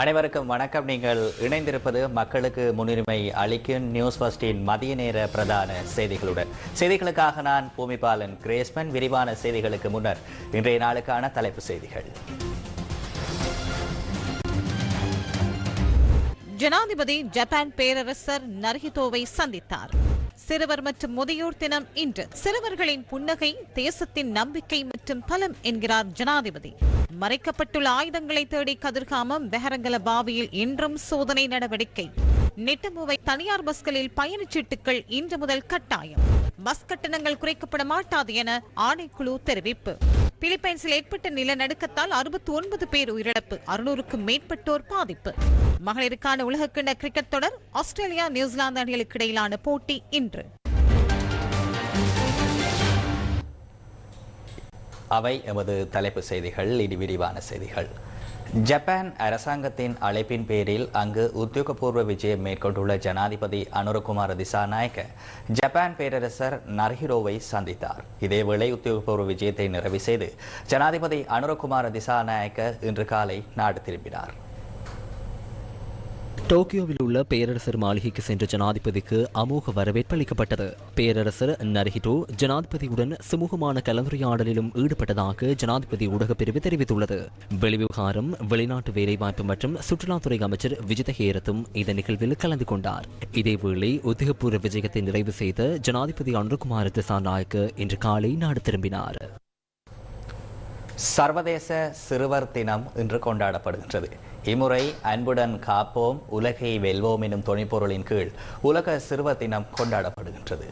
அனைவருக்கும் வணக்கம். நீங்கள் இணைந்திருப்பது மக்களுக்கு முன்னுரிமை அளிக்கும் நியூஸ் ஃபர்ஸ்டின் மதிய நேர பிரதான செய்திகளுடன். செய்திகளுக்காக நான் பூமிபாலன் கிரேஸ்மன். விரிவான செய்திகளுக்கு முன்னர் இன்றைய நாளுக்கான தலைப்பு செய்திகள். ஜனாதிபதி ஜப்பான் பேரரசர் நர்ஹிதோவை சந்தித்தார். சிறுவர் மற்றும் முதியோர் தினம் இன்று. சிறுவர்களின் புன்னகை தேசத்தின் நம்பிக்கை மற்றும் பலம் என்கிறார் ஜனாதிபதி. மறைக்கப்பட்டுள்ள ஆயுதங்களை தேடி கதிர்காமம் பெஹரங்கல பாவியில் இன்றும் சோதனை நடவடிக்கை. நிட்டமுவை தனியார் பஸ்களில் பயணச்சீட்டுகள் இன்று முதல் கட்டாயம். பஸ் கட்டணங்கள் குறைக்கப்பட மாட்டாது என ஆணைக்குழு தெரிவிப்பு. பிலிப்பைன்ஸில் ஏற்பட்ட நிலநடுக்கத்தால் அறுபத்தி ஒன்பது பேர் உயிரிழப்பு அறுநூறுக்கும் மேற்பட்டோர் பாதிப்பு. மகளிருக்கான உலகக்கிண கிரிக்கெட் தொடர் ஆஸ்திரேலியா நியூசிலாந்து அணிகளுக்கு இடையிலான போட்டி இன்று. அவை எமது தலைப்பு செய்திகள் இனி விரிவான செய்திகள். ஜப்பான் அரசாங்கத்தின் அழைப்பின் பேரில் அங்கு உத்தியோகபூர்வ விஜயம் மேற்கொண்டுள்ள ஜனாதிபதி அனுரகுமார் திசாநாயக்க ஜப்பான் பேரரசர் நர்ஹிரோவை சந்தித்தார். இதேவேளை உத்தியோகபூர்வ விஜயத்தை நிறைவு செய்து ஜனாதிபதி அனுரகுமார திசாநாயக்க இன்று காலை நாடு திரும்பினார். டோக்கியோவில் உள்ள பேரரசர் மாளிகைக்கு சென்ற ஜனாதிபதிக்கு அமோக வரவேற்பு அளிக்கப்பட்டது. பேரரசர் நரஹிட்டோ ஜனாதிபதியுடன் சுமூகமான கலந்துரையாடலிலும் ஈடுபட்டதாக ஜனாதிபதி ஊடகப் பிரிவு தெரிவித்துள்ளது. வெளிவிவகாரம் வெளிநாட்டு வேலைவாய்ப்பு மற்றும் சுற்றுலாத்துறை அமைச்சர் விஜித ஹேரத்தும் இந்த நிகழ்வில் கலந்து கொண்டார். இதேவேளை உத்தியபூர்வ விஜயத்தை நிறைவு செய்த ஜனாதிபதி அனுகுமார் திசாநாயக்கு இன்று காலை நாடு திரும்பினார். சர்வதேச சிறுவர் தினம் இன்று கொண்டாடப்படுகின்றது. இம்முறை அன்புடன் காப்போம் உலகை வெல்வோம் எனும் துணைப்பொருளின் கீழ் உலக சிறுவ தினம் கொண்டாடப்படுகின்றது.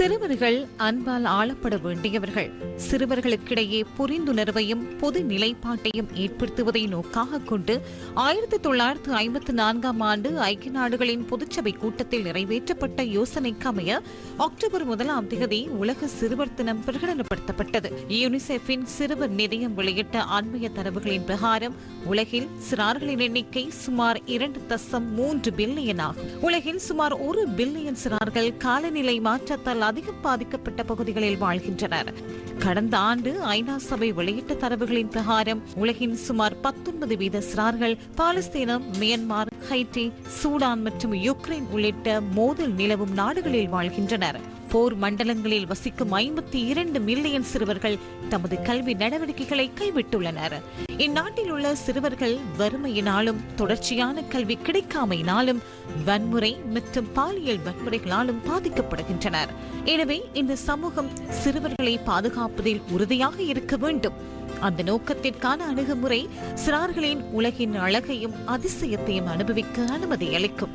சிறுவர்கள் அன்பால் ஆளப்பட வேண்டியவர்கள். சிறுவர்களுக்கிடையே புரிந்துணர்வையும் பொது நிலைப்பாட்டையும் ஏற்படுத்துவதை நோக்காக கொண்டு ஆயிரத்தி தொள்ளாயிரத்து ஐம்பத்தி நான்காம் ஆண்டு ஐக்கிய நாடுகளின் பொதுச்சபை கூட்டத்தில் நிறைவேற்றப்பட்ட யோசனைக்கு அமைய அக்டோபர் முதலாம் தேதி உலக சிறுவர் தினம் பிரகடனப்படுத்தப்பட்டது. யூனிசெஃபின் சிறுவர் நிதியம் வெளியிட்ட அண்மைய தரவுகளின் பிரகாரம் உலகில் சிறார்களின் எண்ணிக்கை சுமார் இரண்டு தசம் மூன்று பில்லியன் ஆகும். உலகில் சுமார் ஒரு பில்லியன் சிறார்கள் காலநிலை மாற்றத்தால் அதிகம் பாதிக்கப்பட்ட பகுதிகளில் வாழ்கின்றனர். கடந்த ஆண்டு ஐநா சபை வெளியிட்ட தரவுகளின் பிரகாரம் உலகின் சுமார் பத்தொன்பது வீத சிறார்கள் பாலஸ்தீனம் மியன்மார் ஹைட்டி சூடான் மற்றும் யுக்ரைன் உள்ளிட்ட மோதல் நிலவும் நாடுகளில் வாழ்கின்றனர். போர் மண்டலங்களில் வசிக்கும் ஐம்பத்தி இரண்டு மில்லியன் சிறுவர்கள் தமது கல்வி நடவடிக்கைகளை கைவிட்டுள்ளனர். இந்நாட்டில் உள்ள சிறுவர்கள் வறுமையினாலும் தொடர்ச்சியான கல்வி கிடைக்காமையினாலும் வன்முறை மற்றும் பாலியல் வன்முறைகளாலும் பாதிக்கப்படுகின்றனர். எனவே இந்த சமூகம் சிறுவர்களை பாதுகாப்பதில் உறுதியாக இருக்க வேண்டும். அந்த நோக்கத்திற்கான அணுகுமுறை சிறார்களின் உலகின் அழகையும் அதிசயத்தையும் அனுபவிக்க அனுமதி அளிக்கும்.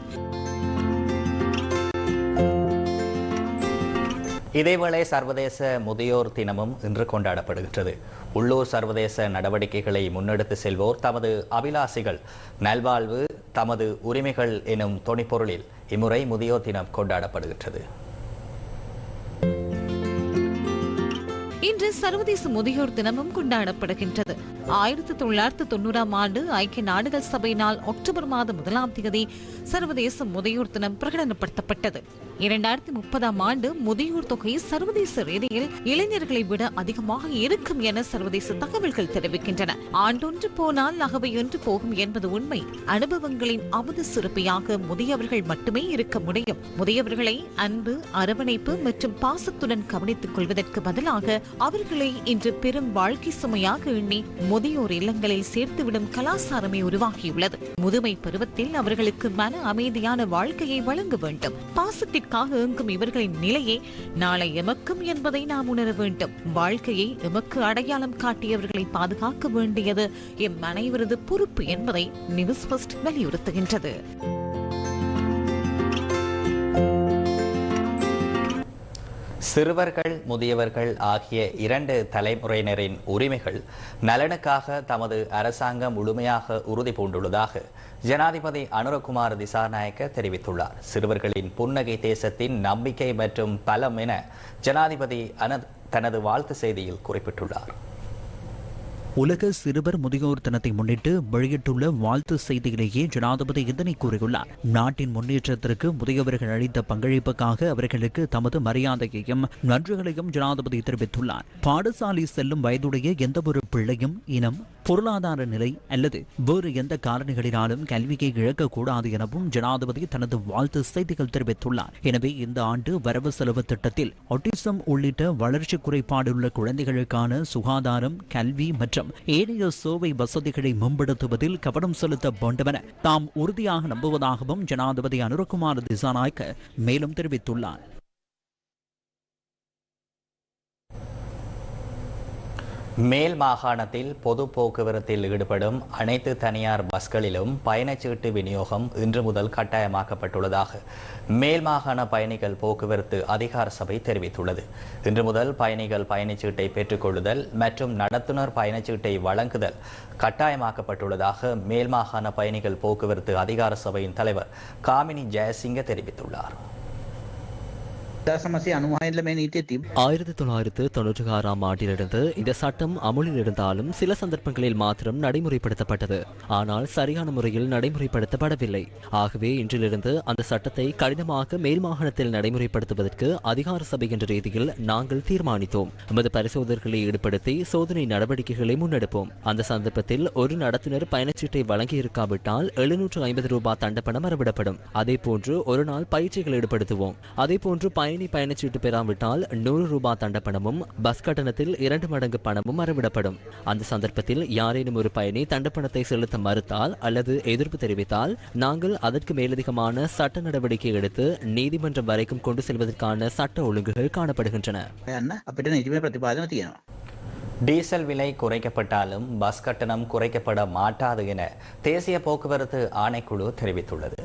இதேவேளை சர்வதேச முதியோர் தினமும் இன்று கொண்டாடப்படுகின்றது. உள்ளூர் சர்வதேச நடவடிக்கைகளை முன்னெடுத்து செல்வோர் தமது அபிலாசிகள். நல்வாழ்வு தமது உரிமைகள் எனும் தொனிப்பொருளில் இம்முறை முதியோர் தினம் கொண்டாடப்படுகின்றது. இன்று சர்வதேச முதியோர் தினமும் கொண்டாடப்படுகின்றது. ஆயிரத்தி தொள்ளாயிரத்து தொண்ணூறாம் ஆண்டு ஐக்கிய நாடுகள் சபையினால் அக்டோபர் மாதம் முதலாம் தேதி சர்வதேச முதியோர் தினம் பிரகடனப்படுத்தப்பட்டது. இரண்டாயிரத்தி முப்பதாம் ஆண்டு முதியோர் தொகை சர்வதேச ரீதியில் இளைஞர்களை விட அதிகமாக இருக்கும் என சர்வதேச தகவல்கள் தெரிவிக்கின்றன. ஆண்டொன்று போனால் அகவையொன்று போகும் என்பது உண்மை. அனுபவங்களின் அமுது சிறப்பியாக முதியவர்கள் மட்டுமே இருக்க முடியும். முதியவர்களை அன்பு அரவணைப்பு மற்றும் பாசத்துடன் கவனித்துக் கொள்வதற்கு பதிலாக அவர்களை இன்று பெரும் வாழ்க்கை சுமையாக எண்ணி முதியோர் இல்லங்களில் சேர்த்துவிடும் கலாச்சாரமே உருவாகியுள்ளது. முதுமை பருவத்தில் அவர்களுக்கு மன அமைதியான வாழ்க்கையை வழங்க வேண்டும். பாசத்திற்காக இயங்கும் இவர்களின் நிலையே நாளை எமக்கும் என்பதை நாம் உணர வேண்டும். வாழ்க்கையை எமக்கு அடையாளம் காட்டியவர்களை பாதுகாக்க வேண்டியது எம் அனைவரது பொறுப்பு என்பதை நியூஸ் ஃபர்ஸ்ட் வலியுறுத்துகின்றது. சிறுவர்கள் முதியவர்கள் ஆகிய இரண்டு தலைமுறையினரின் உரிமைகள் நலனுக்காக தமது அரசாங்கம் முழுமையாக உறுதி பூண்டுள்ளதாக ஜனாதிபதி அனுரகுமார் திசாநாயக்க தெரிவித்துள்ளார். சிறுவர்களின் புன்னகை தேசத்தின் நம்பிக்கை மற்றும் பலம் என ஜனாதிபதி அன தனது வாழ்த்து செய்தியில் குறிப்பிட்டுள்ளார். உலக சிறுவர் முதியோர் தினத்தை முன்னிட்டு வெளியிட்டுள்ள வாழ்த்து செய்தியிலேயே ஜனாதிபதி இதனை கூறியுள்ளார். நாட்டின் முன்னேற்றத்திற்கு முதியவர்கள் அளித்த பங்களிப்புக்காக அவர்களுக்கு தமது மரியாதையையும் நன்றிகளையும் ஜனாதிபதி தெரிவித்துள்ளார். பாடசாலை செல்லும் வயதுடைய எந்தவொரு பிள்ளையும் இனம் பொருளாதார நிலை அல்லது வேறு எந்த காரணிகளினாலும் கல்வியை இழக்கக்கூடாது எனவும் ஜனாதிபதி தனது வாழ்த்து செய்திகள் தெரிவித்துள்ளார். எனவே இந்த ஆண்டு வரவு செலவு திட்டத்தில் ஒட்டிசம் உள்ளிட்ட வளர்ச்சி குறைபாடுள்ள குழந்தைகளுக்கான சுகாதாரம் கல்வி மற்றும் ஏனைய சேவை வசதிகளை மேம்படுத்துவதில் கவனம் செலுத்த வேண்டுமென தாம் உறுதியாக நம்புவதாகவும் ஜனாதிபதி அனுரகுமார் திசாநாயக்க மேலும் தெரிவித்துள்ளார். மேல் மாகாணத்தில் பொது போக்குவரத்தில் ஈடுபடும் அனைத்து தனியார் பஸ்களிலும் பயணச்சீட்டு விநியோகம் இன்று முதல் கட்டாயமாக்கப்பட்டுள்ளதாக மேல் மாகாண பயணிகள் போக்குவரத்து அதிகார சபை தெரிவித்துள்ளது. இன்று முதல் பயணிகள் பயணச்சீட்டை பெற்றுக்கொள்ளுதல் மற்றும் நடத்துனர் பயணச்சீட்டை வழங்குதல் கட்டாயமாக்கப்பட்டுள்ளதாக மேல் மாகாண பயணிகள் போக்குவரத்து அதிகார சபையின் தலைவர் காமினி ஜெயசிங்க தெரிவித்துள்ளார். ஆயிரத்தி தொள்ளாயிரத்து தொன்னூற்றி ஆறாம் ஆண்டிலிருந்து இந்த சட்டம் அமுலில் இருந்தாலும் சில சந்தர்ப்பங்களில் மாத்திரம் நடைமுறைப்படுத்தப்பட்டது. ஆனால் சரியான முறையில் நடைமுறைப்படுத்தப்படவில்லை. ஆகவே இன்றிலிருந்து அந்த சட்டத்தை கடினமாக மேல் மாகாணத்தில் நடைமுறைப்படுத்துவதற்கு அதிகார சபை என்ற ரீதியில் நாங்கள் தீர்மானித்தோம். எமது பரிசோதனைகளை ஈடுபடுத்தி சோதனை நடவடிக்கைகளை முன்னெடுப்போம். அந்த சந்தர்ப்பத்தில் ஒரு நடத்துனர் பயணச்சீட்டை வழங்கியிருக்காவிட்டால் எழுநூற்று ஐம்பது ரூபாய் தண்டப்பணம் மறவிடப்படும் அதே போன்று ஒரு நாள் பயிற்சிகள் ஈடுபடுத்துவோம். அதே போன்று பயண பயணி பயணச்சீட்டு பெறாவிட்டால் நூறு ரூபாய் தண்டப்பணமும் பஸ் கட்டணத்தில் இரண்டு மடங்கு பணமும் அறவிடப்படும். அந்த சந்தர்ப்பத்தில் யாரேனும் ஒரு பயணி தண்டப்பணத்தை செலுத்த மறுத்தால் அல்லது எதிர்ப்பு தெரிவித்தால் நாங்கள் அதற்கு மேலதிகமான சட்ட நடவடிக்கை எடுத்து நீதிமன்றம் வரைக்கும் கொண்டு செல்வதற்கான சட்ட ஒழுங்குகள் காணப்படுகின்றன. டீசல் விலை குறைக்கப்பட்டாலும் பஸ் கட்டணம் குறைக்கப்பட மாட்டாது என தேசிய போக்குவரத்து ஆணைக்குழு தெரிவித்துள்ளது.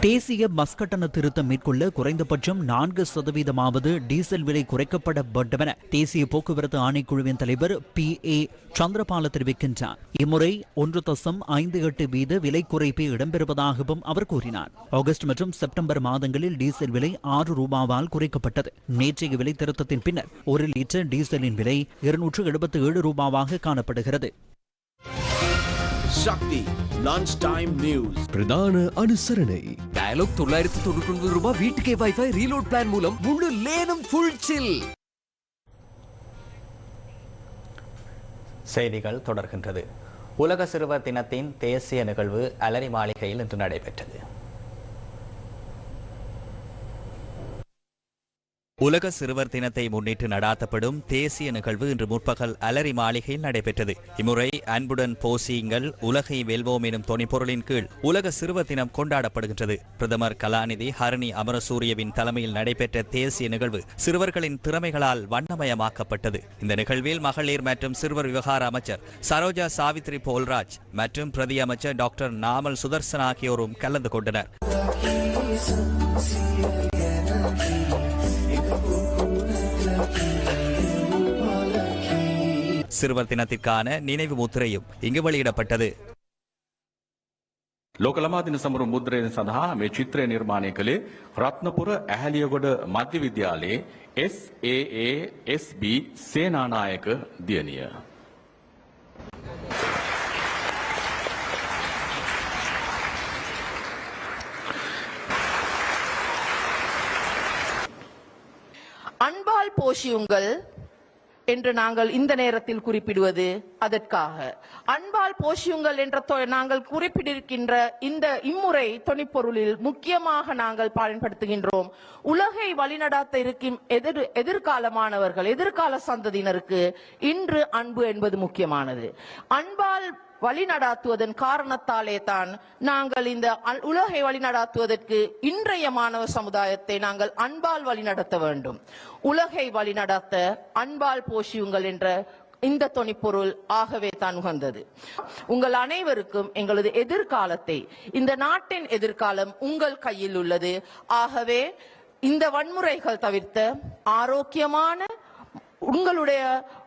தேசிய மஸ்கட்டண திருத்தம் மேற்கொள்ள குறைந்தபட்சம் நான்கு சதவீதமாவது டீசல் விலை குறைக்கப்பட வேண்டும் தேசிய போக்குவரத்து ஆணைக்குழுவின் தலைவர் பி. ஏ. சந்திரபால தெரிவிக்கின்றார். இம்முறை ஒன்று தசம் ஐந்து எட்டு வீத விலை குறைப்பே இடம்பெறுவதாகவும் அவர் கூறினார். ஆகஸ்ட் மற்றும் செப்டம்பர் மாதங்களில் டீசல் விலை ஆறு ரூபாவால் குறைக்கப்பட்டது. நேற்றைய விலை திருத்தத்தின் பின்னர் ஒரு லிட்டர் டீசலின் விலை இருநூற்று எழுபத்தி ஏழு ரூபாவாக காணப்படுகிறது. லஞ்ச் டைம் நியூஸ் பிரதான அனுசரணை. டயலாக் தொள்ளாயிரத்தி தொண்ணூற்றி ஒன்பது ரூபாய் வீட்டுக்கே வைஃபை ரீலோட் பிளான் மூலம் முழு லேனும் ஃபுல் சில் செய்திகள் தொடர்கின்றது. உலக சிறுவர் தினத்தின் தேசிய நிகழ்வு அலரி மாளிகையில் இன்று நடைபெற்றது. உலக சிறுவர் தினத்தை முன்னிட்டு நடாத்தப்படும் தேசிய நிகழ்வு இன்று முற்பகல் அலரி மாளிகையில் நடைபெற்றது. இம்முறை அன்புடன் போசியுங்கள் உலகை வெல்வோம் எனும் தொனிப்பொருளின் கீழ் உலக சிறுவர் தினம் கொண்டாடப்படுகின்றது. பிரதமர் கலாநிதி ஹரணி அமரசூரியவின் தலைமையில் நடைபெற்ற தேசிய நிகழ்வு சிறுவர்களின் திறமைகளால் வண்ணமயமாக்கப்பட்டது. இந்த நிகழ்வில் மகளிர் மற்றும் சிறுவர் விவகார அமைச்சர் சரோஜா சாவித்ரி போல்ராஜ் மற்றும் பிரதி அமைச்சர் டாக்டர் நாமல் சுதர்சன் ஆகியோரும் கலந்து கொண்டனர். சிறுவர் தினத்திற்கான நினைவு முத்திரையும் இங்கு வெளியிடப்பட்டது ලෝක ළමා දින සමරු මුද්‍රයෙන් සඳහා මේ චිත්‍රය නිර්මාණය කළේ රත්නපුර ඇහැලියගොඩ මධ්‍ය විද්‍යාලයේ SAASB සේනානායක දියණිය. அன்பால் போஷியுங்கள் என்று நாங்கள் இந்த நேரத்தில் குறிப்பிடுவது அதற்காக. அன்பால் போஷியுங்கள் என்ற தொ- நாங்கள் குறிப்பிட்டிருக்கின்ற இந்த இம்முறை தொனிப்பொருளில் முக்கியமாக நாங்கள் பயன்படுத்துகின்றோம். உலகை வழிநடாத்த இருக்கும் எதிர் எதிர்காலமானவர்கள் எதிர்கால சந்ததியினருக்கு இன்று அன்பு என்பது முக்கியமானது. அன்பால் வழிநடாத்துவதன் காரணத்தாலே தான் நாங்கள் இந்த அல்- உலகை வழிநடாத்துவதற்கு இன்றைய மாணவ சமுதாயத்தை நாங்கள் அன்பால் வழிநடத்த வேண்டும். உலகை வழிநடாத்த அன்பால் போஷியுங்கள் என்ற இந்த தொனிப்பொருள் ஆகவே தான் உகந்தது. உங்கள் அனைவருக்கும் எங்களது எதிர்காலத்தை இந்த நாட்டின் எதிர்காலம் உங்கள் கையில் உள்ளது. ஆகவே இந்த வன்முறைகள் தவிர்த்த ஆரோக்கியமான உங்களுடைய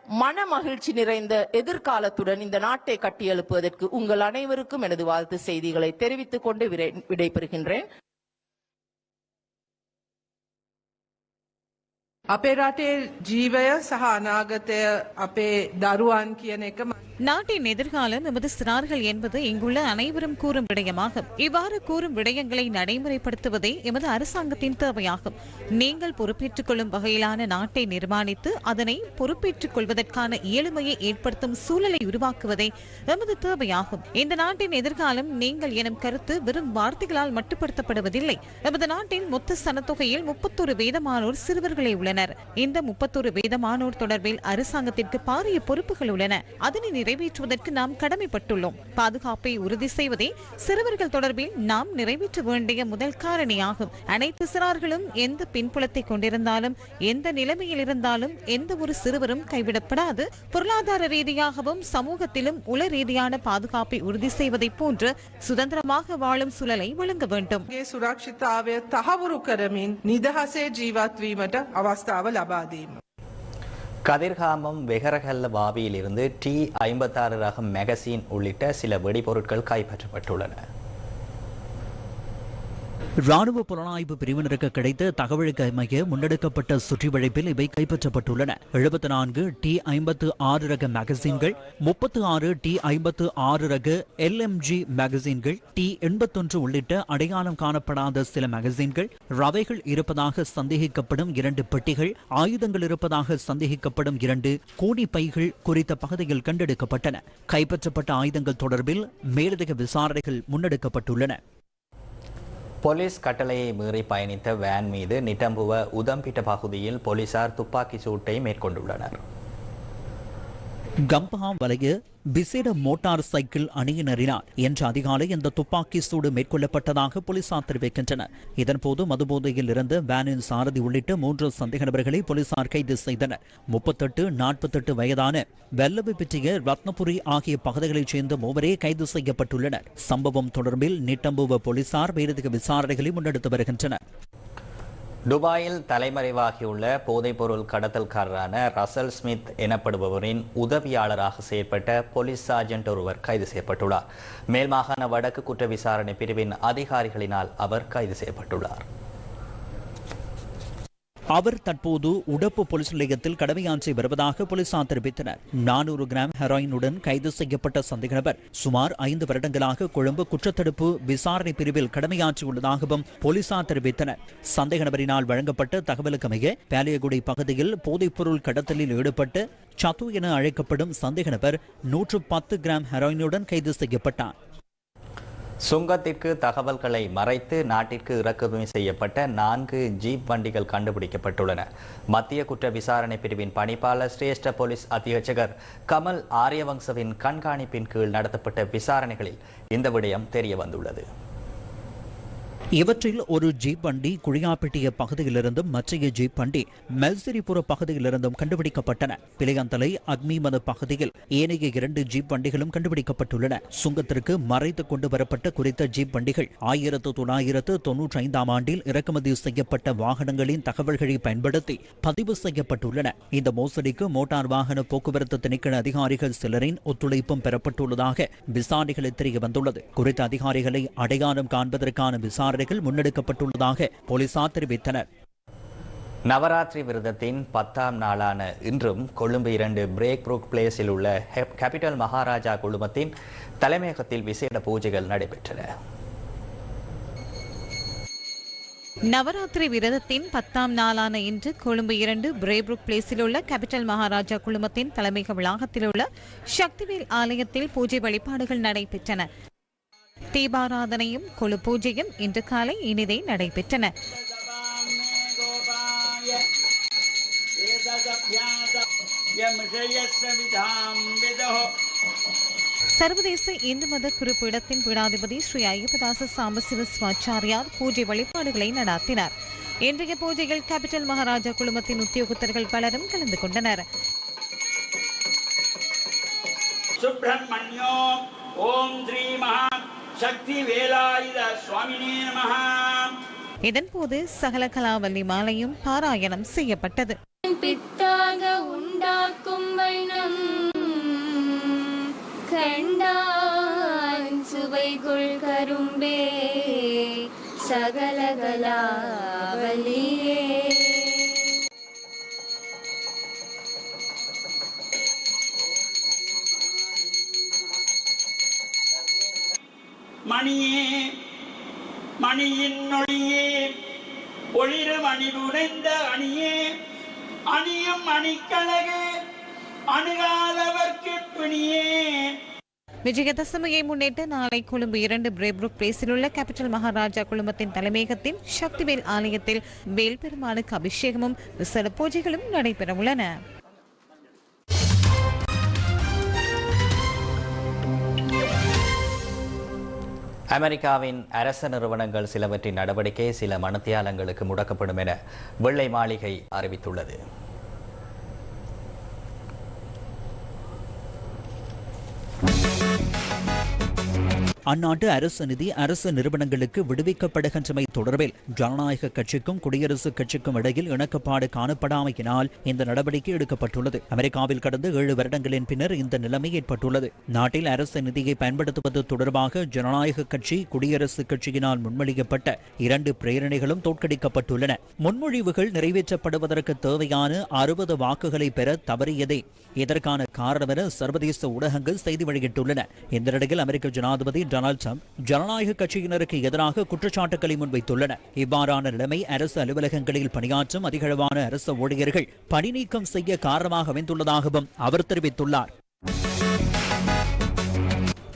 மன மகிழ்ச்சி நிறைந்த எதிர்காலத்துடன் இந்த நாட்டை கட்டியெழுப்புவதற்கு உங்கள் அனைவருக்கும் எனது வாழ்த்து செய்திகளை தெரிவித்துக் கொண்டு விடை- விடைபெறுகின்றேன். අපේ රටේ ජීවය සහ අනාගතය අපේ දරුවන් කියන එක நாட்டின் எதிர்காலம் எமது சிறார்கள் என்பது இங்குள்ள அனைவரும் கூறும் விடயமாகும் இவ்வாறு கூறும் விடயங்களை நடைமுறைப்படுத்துவதே எமது அரசாங்கத்தின் தேவையாகும் நீங்கள் பொறுப்பேற்றுக் கொள்ளும் வகையிலான நாட்டை நிர்மாணித்து அதனை பொறுப்பேற்றுக் கொள்வதற்கான இயலுமையை ஏற்படுத்தும் சூழலை உருவாக்குவதே எமது தேவையாகும் இந்த நாட்டின் எதிர்காலம் நீங்கள் எனும் கருத்து வெறும் வார்த்தைகளால் மட்டுப்படுத்தப்படுவதில்லை எமது நாட்டின் மொத்த சனத்தொகையில் முப்பத்தொரு வேதமானோர் சிறுவர்களே உள்ளனர் உள்ளனர் இந்த முப்பத்தொரு வீதமானோர் தொடர்பில் அரசாங்கத்திற்கு பாரிய பொறுப்புகள் உள்ளன. அதனை நிறைவேற்றுவதற்கு நாம் கடமைப்பட்டுள்ளோம். பாதுகாப்பை உறுதி செய்வதே சிறுவர்கள் தொடர்பில் நாம் நிறைவேற்ற வேண்டிய முதல் காரணியாகும். அனைத்து சிறார்களும் எந்த பின்புலத்தை கொண்டிருந்தாலும் எந்த நிலைமையில் இருந்தாலும் எந்த ஒரு சிறுவரும் கைவிடப்படாது. பொருளாதார ரீதியாகவும் சமூகத்திலும் உல ரீதியான பாதுகாப்பை உறுதி செய்வதை போன்று சுதந்திரமாக வாழும் சூழலை வழங்க வேண்டும். சுராட்சிதாவே தகவரு கரமின் நிதஹசே ஜீவாத்வீமட்ட அவசியம் அவஸ்தாவல் அபாதீம். கதிர்காமம் வெகரகல்ல வாவியிலிருந்து டி ஐம்பத்தாறு ரகம் மெகசின் உள்ளிட்ட சில வெடிபொருட்கள் கைப்பற்றப்பட்டுள்ளன. ராணுவ புலனாய்வு பிரிவினருக்கு கிடைத்த தகவலுக்கு அமைய முன்னெடுக்கப்பட்ட சுற்றிவளைப்பில் இவை கைப்பற்றப்பட்டுள்ளன. எழுபத்தி நான்கு டி ஐம்பத்து ஆறு ரக மேகசின்கள் முப்பத்து ஆறு டி ஐம்பத்து ஆறு ரக எல்எம்ஜி மேகசின்கள் டி எண்பத்தொன்று உள்ளிட்ட அடையாளம் காணப்படாத சில மேகசின்கள் ரவைகள் இருப்பதாக சந்தேகிக்கப்படும் இரண்டு பெட்டிகள் ஆயுதங்கள் இருப்பதாக சந்தேகிக்கப்படும் இரண்டு கூடி பைகள் குறித்த பகுதியில் கண்டெடுக்கப்பட்டன. கைப்பற்றப்பட்ட ஆயுதங்கள் தொடர்பில் மேலதிக விசாரணைகள் முன்னெடுக்கப்பட்டுள்ளன. போலீஸ் கட்டளையை மீறி பயணித்த வேன் மீது நிட்டம்புவ உதம்பிட்ட பகுதியில் போலீசார் துப்பாக்கி சூட்டை மேற்கொண்டுள்ளனர். கம்பஹாம் வலைய விசேட மோட்டார் சைக்கிள் அணியினரினால் இன்று அதிகாலை இந்த துப்பாக்கி சூடு மேற்கொள்ளப்பட்டதாக போலீசார் தெரிவிக்கின்றனர். இதன்போது மதுபோதையில் இருந்த வேனின் சாரதி உள்ளிட்ட மூன்று சந்தேக நபர்களை போலீசார் கைது செய்தனர். முப்பத்தெட்டு நாற்பத்தெட்டு வயதான வெல்லவு பிற்றிய ரத்னபுரி ஆகிய பகுதிகளைச் சேர்ந்த மூவரே கைது செய்யப்பட்டுள்ளனர். சம்பவம் தொடர்பில் நிட்டம்புவ போலீசார் மேலதிக விசாரணைகளை முன்னெடுத்து வருகின்றனர். துபாயில் தலைமறைவாகியுள்ள போதைப்பொருள் கடத்தல்காரரான ரசல் ஸ்மித் எனப்படுபவரின் உதவியாளராக செயற்பட்ட போலீஸ் சார்ஜென்ட் ஒருவர் கைது செய்யப்பட்டுள்ளார். மேல் மாகாண வடக்கு குற்ற விசாரணை பிரிவின் அதிகாரிகளினால் அவர் கைது செய்யப்பட்டுள்ளார். அவர் தற்போது உடப்பு போலீஸ் நிலையத்தில் கடமையாற்றி வருவதாக போலீசார் தெரிவித்தனர். நானூறு கிராம் ஹெராயினுடன் கைது செய்யப்பட்ட சந்தேக நபர் சுமார் ஐந்து வருடங்களாக கொழும்பு குற்றத்தடுப்பு விசாரணை பிரிவில் கடமையாற்றியுள்ளதாகவும் போலீசார் தெரிவித்தனர். சந்தேக நபரினால் வழங்கப்பட்ட தகவலுக்கமைய பேலியகுடி பகுதியில் போதைப்பொருள் கடத்தலில் ஈடுபட்டு சத்து என அழைக்கப்படும் சந்தேக நபர் நூற்று பத்து கிராம் ஹெராயினுடன் கைது செய்யப்பட்டார். சுங்கத்திற்கு தகவல்களை மறைத்து நாட்டிற்கு இறக்குமதி செய்யப்பட்ட நான்கு ஜீப் வண்டிகள் கண்டுபிடிக்கப்பட்டுள்ளன. மத்திய குற்ற விசாரணை பிரிவின் பணிப்பாளர் சிரேஷ்ட போலீஸ் அத்தியட்சகர் கமல் ஆரியவங்சவின் கண்காணிப்பின் கீழ் நடத்தப்பட்ட விசாரணைகளில் இந்த விடயம் தெரிய வந்துள்ளது இவற்றில் ஒரு ஜீப் வண்டி குழியாப்பட்டிய பகுதியிலிருந்தும் மற்றைய ஜீப் வண்டி மெல்சிரிபுர பகுதியிலிருந்தும் கண்டுபிடிக்கப்பட்டன. பிளையந்தலை அக்மிமத பகுதியில் ஏனைய இரண்டு ஜீப் வண்டிகளும் கண்டுபிடிக்கப்பட்டுள்ளன. சுங்கத்திற்கு மறைத்து கொண்டு வரப்பட்ட குறித்த ஜீப் வண்டிகள் ஆயிரத்து தொள்ளாயிரத்து தொன்னூற்றி ஐந்தாம் ஆண்டில் இறக்குமதி செய்யப்பட்ட வாகனங்களின் தகவல்களை பயன்படுத்தி பதிவு செய்யப்பட்டுள்ளன. இந்த மோசடிக்கு மோட்டார் வாகன போக்குவரத்து திணைக்கள அதிகாரிகள் சிலரின் ஒத்துழைப்பும் பெறப்பட்டுள்ளதாக விசாரணைகளில் தெரிய வந்துள்ளது குறித்த அதிகாரிகளை அடையாளம் காண்பதற்கான விசாரணை விசாரணைகள் முன்னெடுக்கப்பட்டுள்ளதாக போலீசார் தெரிவித்தனர். நவராத்திரி விரதத்தின் பத்தாம் நாளான இன்றும் கொழும்பு இரண்டு பிரேக் புரூக் பிளேஸில் உள்ள கேபிட்டல் மகாராஜா குழுமத்தின் தலைமையகத்தில் விசேட பூஜைகள் நடைபெற்றன. நவராத்திரி விரதத்தின் பத்தாம் நாளான இன்று கொழும்பு இரண்டு பிரேப்ருக் பிளேஸில் உள்ள கேபிட்டல் மகாராஜா குழுமத்தின் தலைமையக வளாகத்தில் உள்ள சக்திவேல் ஆலயத்தில் பூஜை வழிபாடுகள் நடைபெற்றன. தீபாராதனையும் கொழு பூஜையும் இன்று காலை இனிதே நடைபெற்றன. சர்வதேச இந்து மத குறிப்பீடத்தின் பீடாதிபதி ஸ்ரீ ஐயப்பதாச சாம்பசிவ சுவாச்சாரியார் பூஜை வழிபாடுகளை நடாத்தினார். இன்றைய பூஜையில் கேபிட்டல் மகாராஜா குழுமத்தின் உத்தியோகத்தர்கள் பலரும் கலந்து கொண்டனர். சுப்பிரமணியோ ஓம் ஸ்ரீ மகா சக்தி வேலாயுத சுவாமினே நமஹ. இதன்போது சகல கலாவல்லி மாலையும் பாராயணம் செய்யப்பட்டது. பித்தாக உண்டாக்கும் வண்ணம் கண்டான் சுவைகுள் கரும்பே சகலகலாவலியே மணியே மணியின் ஒளியே ஒளிரும் மணி அணியே அணியும் அணிக்கழகு அணுகாதவர்க்கு பிணியே. விஜயதசமியை முன்னிட்டு நாளை கொழும்பு இரண்டு பிரேப்ரூக் பிளேஸில் உள்ள கேபிட்டல் மகாராஜா குழுமத்தின் தலைமையகத்தின் சக்திவேல் ஆலயத்தில் வேல்பெருமானுக்கு அபிஷேகமும் விசேட பூஜைகளும் நடைபெறவுள்ளன. அமெரிக்காவின் அரச நிறுவனங்கள் சிலவற்றின் நடவடிக்கை சில மணத்தியாலங்களுக்கு முடக்கப்படும் என வெள்ளை மாளிகை அறிவித்துள்ளது. அந்நாட்டு அரசு நிதி அரசு நிறுவனங்களுக்கு விடுவிக்கப்படுகின்றமை தொடர்பில் ஜனநாயக கட்சிக்கும் குடியரசுக் கட்சிக்கும் இடையில் இணக்கப்பாடு காணப்படாமையினால் இந்த நடவடிக்கை எடுக்கப்பட்டுள்ளது. அமெரிக்காவில் கடந்த ஏழு வருடங்களின் பின்னர் இந்த நிலைமை ஏற்பட்டுள்ளது. நாட்டில் அரசு நிதியை பயன்படுத்துவது தொடர்பாக ஜனநாயக கட்சி குடியரசுக் கட்சியினால் முன்மொழியப்பட்ட இரண்டு பிரேரணைகளும் தோற்கடிக்கப்பட்டுள்ளன. முன்மொழிவுகள் நிறைவேற்றப்படுவதற்கு தேவையான அறுபது வாக்குகளை பெற தவறியதே இதற்கான காரணம் என சர்வதேச ஊடகங்கள் செய்தி வெளியிட்டுள்ளன. இந்த நிலையில் அமெரிக்க ஜனாதிபதி டொனால்ட் ட்ரம்ப் ஜனநாயக கட்சியினருக்கு எதிராக குற்றச்சாட்டுகளை முன்வைத்துள்ளனர். இவ்வாறான நிலைமை அரசு அலுவலகங்களில் பணியாற்றும் அதிகளவான அரசு ஊழியர்கள் பணிநீக்கம் செய்ய காரணமாக அமைந்துள்ளதாகவும் அவர் தெரிவித்துள்ளார்.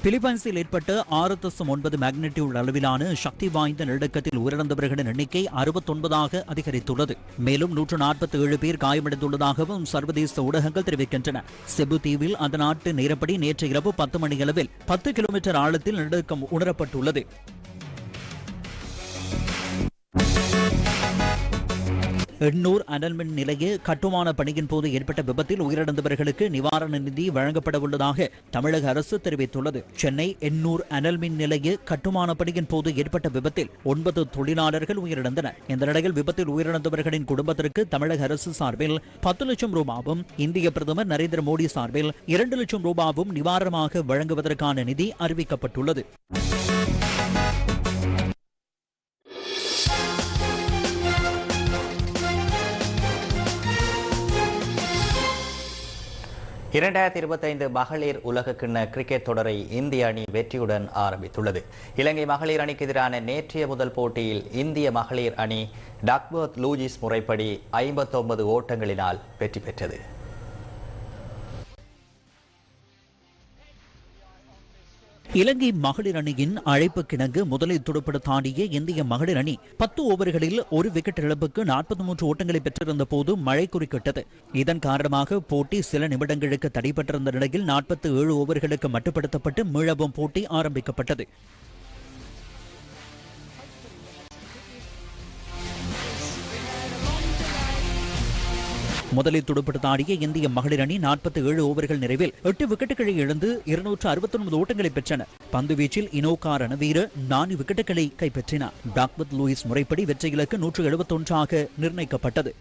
பிலிப்பைன்ஸில் ஏற்பட்ட ஆறு தசம் ஒன்பது மேக்னெட்டியூட் அளவிலான சக்தி வாய்ந்த நிலநடுக்கத்தில் உயிரிழந்தவர்களின் எண்ணிக்கை அறுபத்தொன்பதாக அதிகரித்துள்ளது. மேலும் நூற்று நாற்பத்தி ஏழு பேர் காயமடைந்துள்ளதாகவும் சர்வதேச ஊடகங்கள் தெரிவிக்கின்றன. செபு தீவில் அந்த நாட்டு நேரப்படி நேற்று இரவு பத்து மணியளவில் பத்து கிலோமீட்டர் ஆழத்தில் நிலநடுக்கம் உணரப்பட்டுள்ளது. எண்ணூர் அனல்மின் நிலைய கட்டுமான பணியின் போது ஏற்பட்ட விபத்தில் உயிரிழந்தவர்களுக்கு நிவாரண நிதி வழங்கப்பட உள்ளதாக தமிழக அரசு தெரிவித்துள்ளது. சென்னை எண்ணூர் அனல்மின் நிலைய கட்டுமான பணியின் போது ஏற்பட்ட விபத்தில் ஒன்பது தொழிலாளர்கள் உயிரிழந்தனர். இந்த நிலையில் விபத்தில் உயிரிழந்தவர்களின் குடும்பத்திற்கு தமிழக அரசு சார்பில் பத்து லட்சம் ரூபாவும் இந்திய பிரதமர் நரேந்திர மோடி சார்பில் இரண்டு லட்சம் ரூபாவும் நிவாரணமாக வழங்குவதற்கான நிதி அறிவிக்கப்பட்டுள்ளது. இரண்டாயிரத்தி இருபத்தைந்து மகளிர் உலகக்கிண்ண கிரிக்கெட் தொடரை இந்திய அணி வெற்றியுடன் ஆரம்பித்துள்ளது. இலங்கை மகளிர் அணிக்கு எதிரான நேற்றைய முதல் போட்டியில் இந்திய மகளிர் அணி டக்வர்த் லூஜிஸ் முறைப்படி ஐம்பத்தொன்பது ஓட்டங்களினால் வெற்றி பெற்றது. இலங்கை மகளிர் அணியின் அழைப்பு கிணங்கு முதலில் துடுப்பிட தாண்டிய இந்திய மகளிர் அணி பத்து ஓவர்களில் ஒரு விக்கெட் இழப்புக்கு நாற்பத்தி மூன்று ஓட்டங்களை பெற்றிருந்த போது மழை குறுக்கிட்டது. இதன் காரணமாக போட்டி சில நிமிடங்களுக்கு தடைபட்டிருந்த நிலையில் நாற்பத்தி ஏழு ஓவர்களுக்கு மட்டுப்படுத்தப்பட்டு மீளவும் போட்டி ஆரம்பிக்கப்பட்டது. முதலில் துடுப்படுத்த ஆடிய இந்திய மகளிர் அணி நாற்பத்தி ஏழு ஓவர்கள் நிறைவில் எட்டு விக்கெட்டுகளை இழந்து இருநூற்று அறுபத்தி ஒன்பது ஓட்டங்களை பெற்றனர் பந்து வீச்சில் இனோகா ரணவீர நான்கு விக்கெட்டுகளை கைப்பற்றினார். டாக்வத் லூயிஸ் முறைப்படி வெற்றி இலக்கு நூற்று எழுபத்தொன்றாக நிர்ணயிக்கப்பட்டது.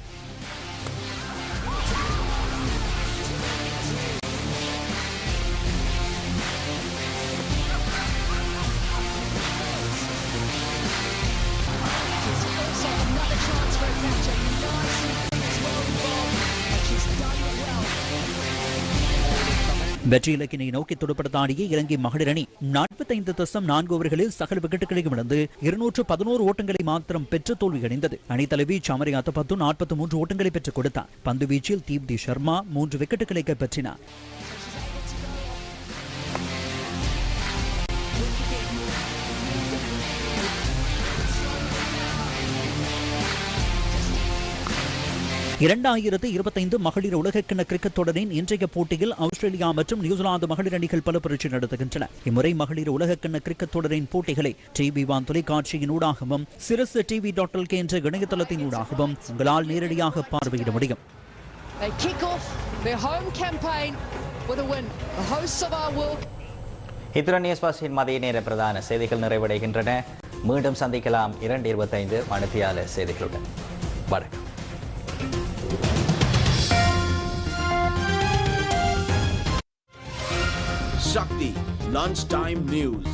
வெற்றி இலக்கினை நோக்கி துடுப்படுத்தாடிய இலங்கை மகளிர் அணி நாற்பத்தைந்து தசம் நான்கு ஓவர்களில் சகல விக்கெட்டுகளையும் இழந்து இருநூற்று பதினோரு ஓட்டங்களை மாத்திரம் பெற்று தோல்வியடைந்தது அணி தலைவி சமரி அத்தபத்து நாற்பத்தி மூன்று ஓட்டங்களை பெற்றுக் கொடுத்தார். பந்து வீச்சில் தீப்தி சர்மா மூன்று விக்கெட்டுகளை கைப்பற்றினார். இரண்டாயிரத்து இருபத்தைந்து மகளிர் உலகக்கிண்ண கிரிக்கெட் தொடரின் இன்றைய போட்டியில் ஆஸ்திரேலியா மற்றும் நியூசிலாந்து மகளிர் அணிகள் பல பரீட்சை நடத்துகின்றன. இம்முறை மகளிர் உலகக்கிண்ண கிரிக்கெட் தொடரின் போட்டிகளை டிவி வான் தொலைக்காட்சியின் ஊடாகவும் சிரசு டிவி டாட் எல்கே என்ற இணையதளத்தின் ஊடாகவும் உங்களால் நேரடியாக பார்வையிட முடியும். They kick off their home campaign with a win. The hosts of our World. இத்துடன் நியூஸ் பாஸ்டின் மதிய நேர பிரதான செய்திகள் நிறைவடைகின்றன. மீண்டும் சந்திக்கலாம் இரண்டு இருபத்தைந்து மணித்தியால செய்திகளுடன். வணக்கம். Shakti Lunchtime News.